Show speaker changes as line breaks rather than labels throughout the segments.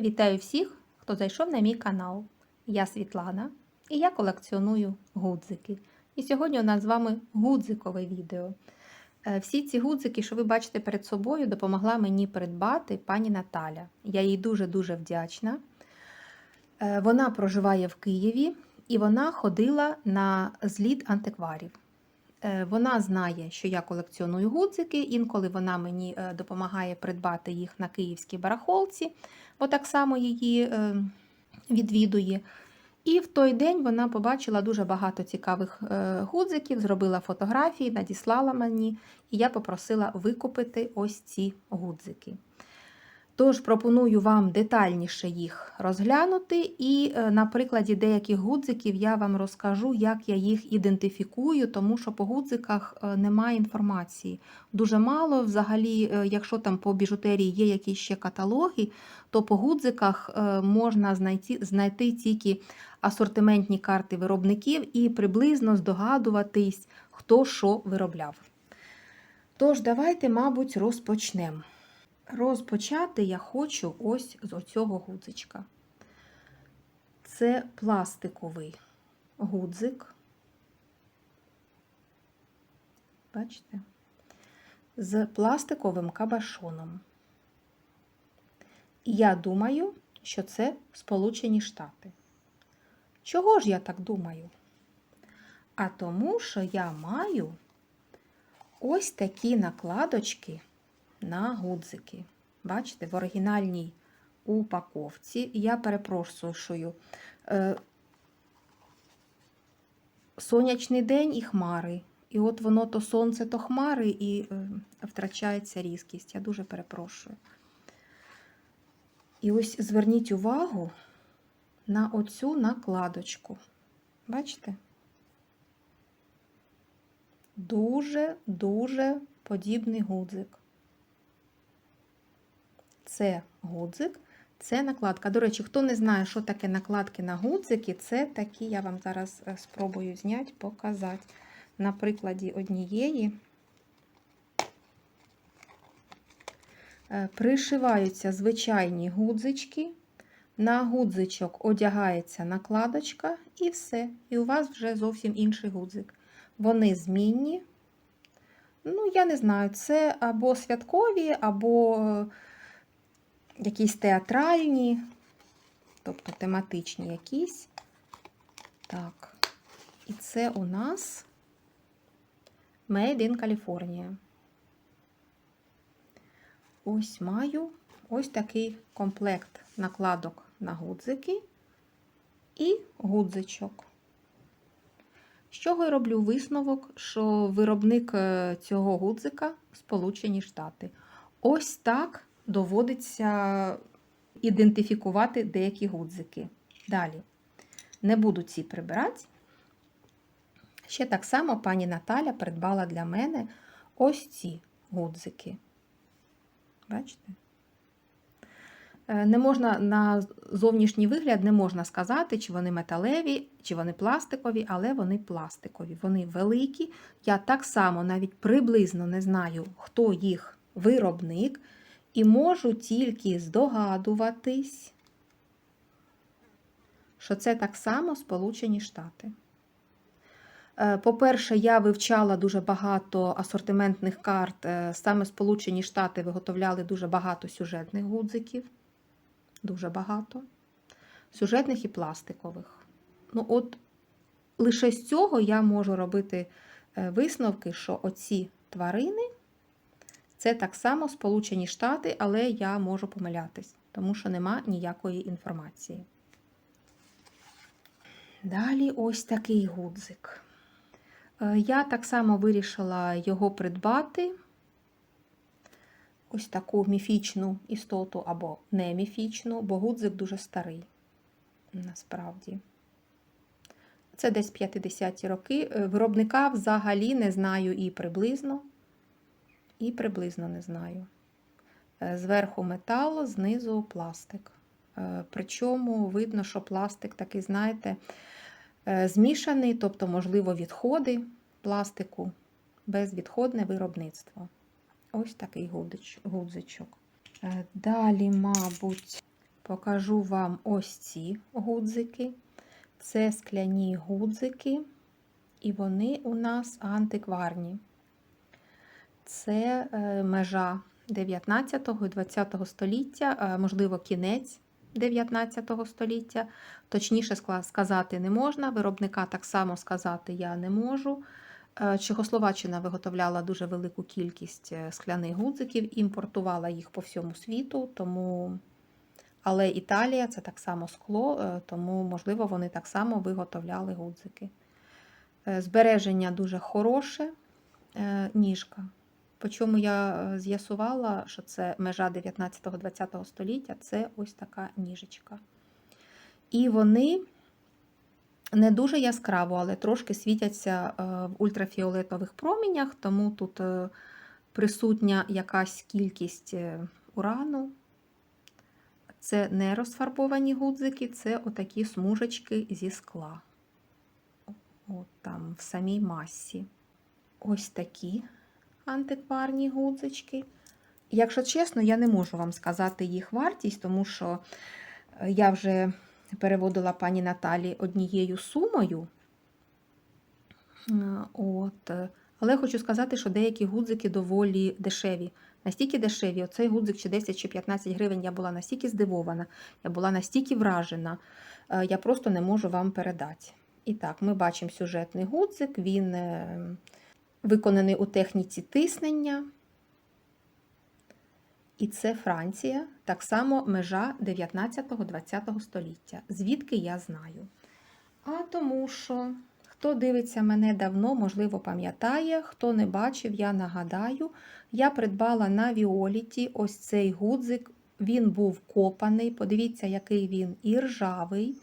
Вітаю всіх, хто зайшов на мій канал. Я Світлана і я колекціоную гудзики. І сьогодні у нас з вами гудзикове відео. Е, Всі ці гудзики, що ви бачите перед собою, допомогла мені придбати пані Наталя. Я їй дуже-дуже вдячна. Е, Вона проживає в Києві і вона ходила на зліт антикварів. Е, Вона знає, що я колекціоную гудзики. Інколи вона мені е, допомагає придбати їх на київській барахолці, бо так само її е, відвідує. І в той день вона побачила дуже багато цікавих гудзиків, зробила фотографії, надіслала мені, і я попросила викупити ось ці гудзики. Тож пропоную вам детальніше їх розглянути, і е, на прикладі деяких гудзиків я вам розкажу, як я їх ідентифікую, тому що по гудзиках е, немає інформації. Дуже мало. Взагалі, е, якщо там по біжутерії є якісь ще каталоги, то по гудзиках можна знайти, знайти тільки асортиментні карти виробників і приблизно здогадуватись, хто що виробляв. Тож, давайте, мабуть, розпочнемо. Розпочати я хочу ось з оцього гудзичка. Це пластиковий гудзик. Бачите? З пластиковим кабашоном. І я думаю, що це Сполучені Штати. Чого ж я так думаю? А тому, що я маю ось такі накладочки на гудзики. Бачите, в оригінальній упаковці. Я перепрошую, е, сонячний день і хмари. І от воно то сонце, то хмари, і е, втрачається різкість. Я дуже перепрошую. І ось зверніть увагу на оцю накладочку. Бачите? Дуже-дуже подібний гудзик. Це гудзик, це накладка. До речі, хто не знає, що таке накладки на гудзики, це такі, я вам зараз е, спробую зняти, показати. На прикладі однієї Е, пришиваються звичайні гудзички, на гудзичок одягається накладочка і все. І у вас вже зовсім інший гудзик. Вони змінні. Ну, я не знаю, це або святкові, або е, якісь театральні, тобто тематичні якісь. Так, і це у нас Made in California. Ось маю ось такий комплект накладок на гудзики і гудзичок. З чого я роблю висновок, що виробник е, цього гудзика Сполучені Штати. Ось так доводиться ідентифікувати деякі гудзики. Далі. Не буду ці прибирати. Ще так само пані Наталя придбала для мене ось ці гудзики. Бачите? Е, Не можна на зовнішній вигляд не можна сказати, чи вони металеві, чи вони пластикові, але вони пластикові. Вони великі. Я так само навіть приблизно не знаю, хто їх виробник, і можу тільки здогадуватись, що це так само Сполучені Штати. Е, По-перше, я вивчала дуже багато асортиментних карт. Е, Саме Сполучені Штати виготовляли дуже багато сюжетних гудзиків. Дуже багато. Сюжетних і пластикових. Ну, от лише з цього я можу робити е, висновки, що оці тварини це так само Сполучені Штати, але я можу помилятись, тому що нема ніякої інформації. Далі ось такий гудзик. Е, Я так само вирішила його придбати. Ось таку міфічну істоту або не міфічну, бо гудзик дуже старий, насправді. Це десь 50-ті роки. Е, Виробника взагалі не знаю і приблизно, і приблизно не знаю. Е, Зверху метал, знизу пластик. Е, Причому видно, що пластик такий, знаєте, Е, змішаний, тобто, можливо, відходи пластику, безвідходне виробництво. Ось такий гудзичок. Далі, мабуть, покажу вам ось ці гудзики. Це скляні гудзики, і вони у нас антикварні. Це е, межа 19 і 20 століття, е, можливо, кінець 19 століття. Точніше сказати не можна, виробника так само сказати я не можу. Е, Чехословаччина виготовляла дуже велику кількість скляних гудзиків, імпортувала їх по всьому світу, тому... але Італія це так само скло, тому, можливо, вони так само виготовляли гудзики. Збереження дуже хороше, ніжка. По чому я е, з'ясувала, що це межа 19-20 століття, це ось така ніжечка. І вони не дуже яскраво, але трошки світяться е, в ультрафіолетових промінях, тому тут е, присутня якась кількість урану. Це не розфарбовані гудзики, це отакі смужечки зі скла. От там в самій масі. Ось такі антикварні гудзички. Якщо чесно, я не можу вам сказати їх вартість, тому що е, я вже переводила пані Наталі однією сумою. Е, От. е, Але хочу сказати, що деякі гудзики доволі дешеві. Настільки дешеві, оцей гудзик чи 10 чи 15 гривень, я була настільки здивована, я була настільки вражена, я просто не можу вам передати. І так, ми бачимо сюжетний гудзик, він виконаний у техніці тиснення. І це Франція, так само межа 19-20 століття. Звідки я знаю? А тому що хто дивиться мене давно, можливо, пам'ятає, хто не бачив, я нагадаю, я придбала на Віоліті ось цей гудзик. Він був копаний. Подивіться, який він і ржавий.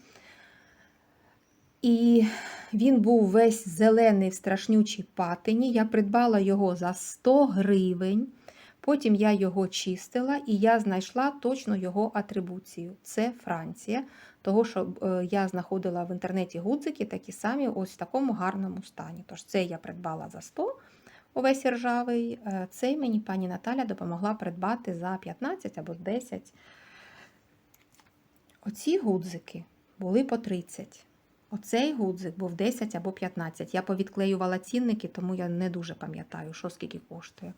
І він був весь зелений в страшнючій патині. Я придбала його за 100 гривень. Потім я його чистила і я знайшла точно його атрибуцію. Це Франція, того, що е, я знаходила в інтернеті гудзики такі самі, ось в такому гарному стані. Тож цей я придбала за 100, увесь ржавий. е, Цей мені пані Наталя допомогла придбати за 15 або 10. Оці гудзики були по 30. Оцей гудзик був 10 або 15. Я повідклеювала цінники, тому я не дуже пам'ятаю, що скільки коштує.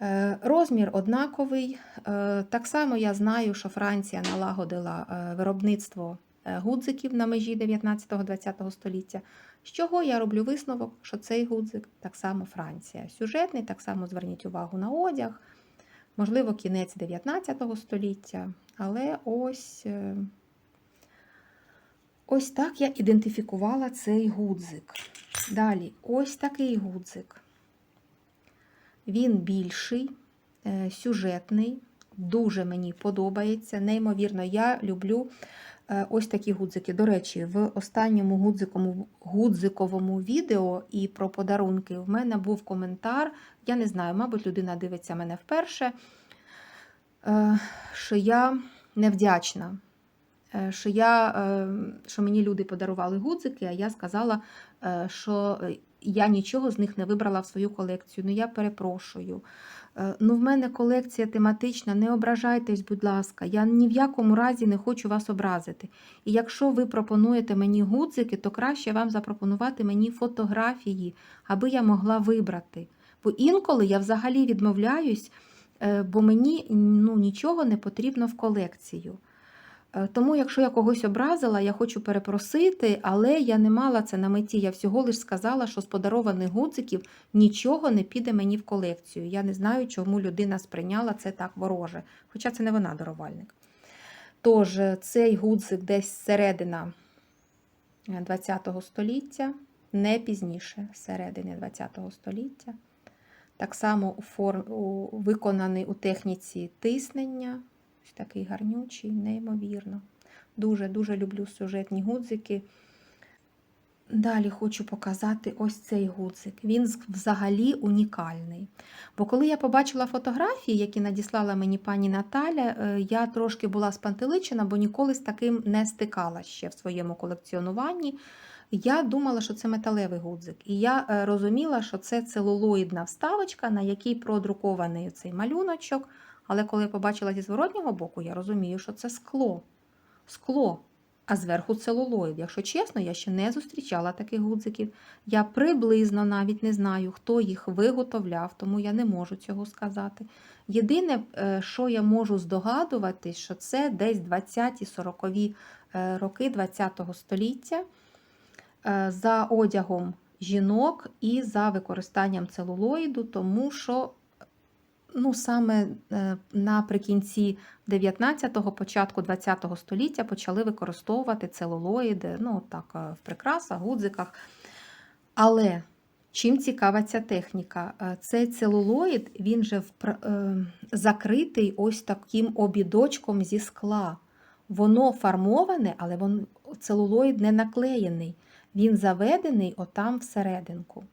Е, Розмір однаковий. Е, Так само я знаю, що Франція налагодила е, виробництво гудзиків на межі 19-20 століття. З чого я роблю висновок, що цей гудзик так само Франція. Сюжетний, так само зверніть увагу на одяг, можливо, кінець 19 століття, але ось, ось так я ідентифікувала цей гудзик. Далі, ось такий гудзик. Він більший, е, сюжетний, дуже мені подобається. Неймовірно, я люблю е, ось такі гудзики. До речі, в останньому гудзиковому, відео і про подарунки в мене був коментар. Я не знаю, мабуть, людина дивиться мене вперше, е, що я невдячна. Е, Що, я, е, що мені люди подарували гудзики, а я сказала, е, що я нічого з них не вибрала в свою колекцію. Ну я перепрошую. Ну, в мене колекція тематична, не ображайтесь, будь ласка. Я ні в якому разі не хочу вас образити. І якщо ви пропонуєте мені гудзики, то краще вам запропонувати мені фотографії, аби я могла вибрати. Бо інколи я взагалі відмовляюсь, бо мені ну, нічого не потрібно в колекцію. Е, Тому, якщо я когось образила, я хочу перепросити, але я не мала це на меті. Я всього лиш сказала, що з подарованих гудзиків нічого не піде мені в колекцію. Я не знаю, чому людина сприйняла це так вороже, хоча це не вона дарувальник. Тож, е, цей гудзик десь середина ХХ століття, не пізніше середини ХХ століття. Так само у форм... у... виконаний у техніці тиснення. Такий гарнючий, неймовірно. Дуже-дуже люблю сюжетні гудзики. Далі хочу показати ось цей гудзик. Він взагалі унікальний. Бо коли я побачила фотографії, які надіслала мені пані Наталя, е, я трошки була спантеличена, бо ніколи з таким не стикала ще в своєму колекціонуванні. Я думала, що це металевий гудзик. І я е, розуміла, що це целулоїдна вставочка, на якій продрукований цей малюночок, Але коли я побачила зі зворотнього боку, я розумію, що це скло. Скло, а зверху целулоїд. Якщо чесно, я ще не зустрічала таких гудзиків. Я приблизно навіть не знаю, хто їх виготовляв, тому я не можу цього сказати. Єдине, е, що я можу здогадуватись, що це десь 20-40 е, роки ХХ століття е, за одягом жінок і за використанням целулоїду, тому що ну, саме е, наприкінці 19-го, початку 20-го століття почали використовувати целулоїди ну, так, е, в прикрасах, гудзиках. Але чим цікава ця техніка? Е, Цей целулоїд він же е, закритий ось таким обідочком зі скла. Воно фармоване, але вон, целулоїд не наклеєний. Він заведений отам всерединку.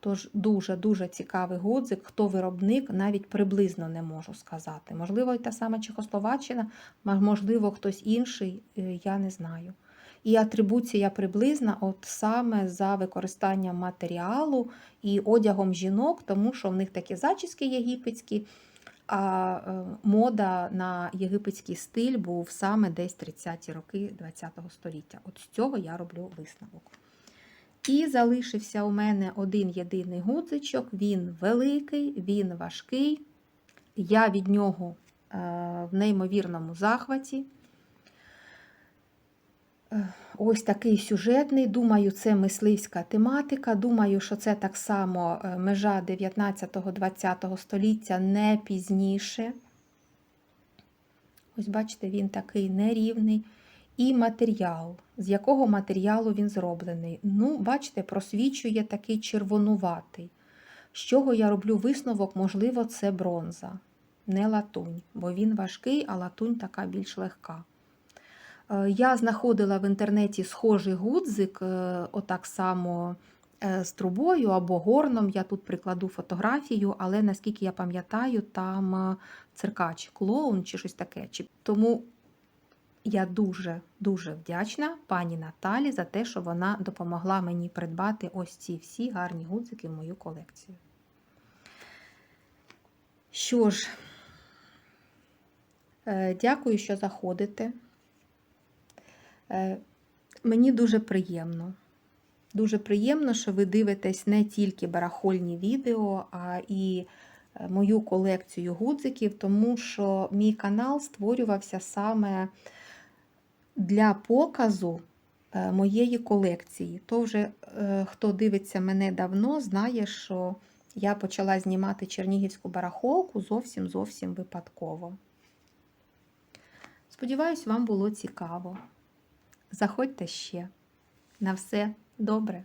Тож дуже-дуже цікавий гудзик, хто виробник, навіть приблизно не можу сказати. Можливо, та сама Чехословаччина, можливо, хтось інший, е, я не знаю. І атрибуція приблизна, от саме за використанням матеріалу і одягом жінок, тому що в них такі зачіски єгипетські, а е, мода на єгипетський стиль був саме десь 30-ті роки ХХ століття. От з цього я роблю висновок. І залишився у мене один єдиний гудзичок. Він великий, він важкий. Я від нього е, в неймовірному захваті. Е, Ось такий сюжетний. Думаю, це мисливська тематика. Думаю, що це так само е, межа 19-20 століття, не пізніше. Ось бачите, він такий нерівний. І матеріал, з якого матеріалу він зроблений. Ну, бачите, просвічує такий червонуватий. З чого я роблю висновок, можливо, це бронза, не латунь, бо він важкий, а латунь така більш легка. Е, Я знаходила в інтернеті схожий гудзик, е, отак само е, з трубою або горном. Я тут прикладу фотографію, але наскільки я пам'ятаю, там циркач, клоун чи щось таке. Тому я дуже-дуже вдячна пані Наталі за те, що вона допомогла мені придбати ось ці всі гарні гудзики в мою колекцію. Що ж, е, дякую, що заходите. Е, Мені дуже приємно. Дуже приємно, що ви дивитесь не тільки барахольні відео, а і е, мою колекцію гудзиків, тому що мій канал створювався саме для показу е, моєї колекції. То вже е, хто дивиться мене давно, знає, що я почала знімати чернігівську барахолку зовсім зовсім випадково. Сподіваюсь, вам було цікаво. Заходьте ще. На все добре.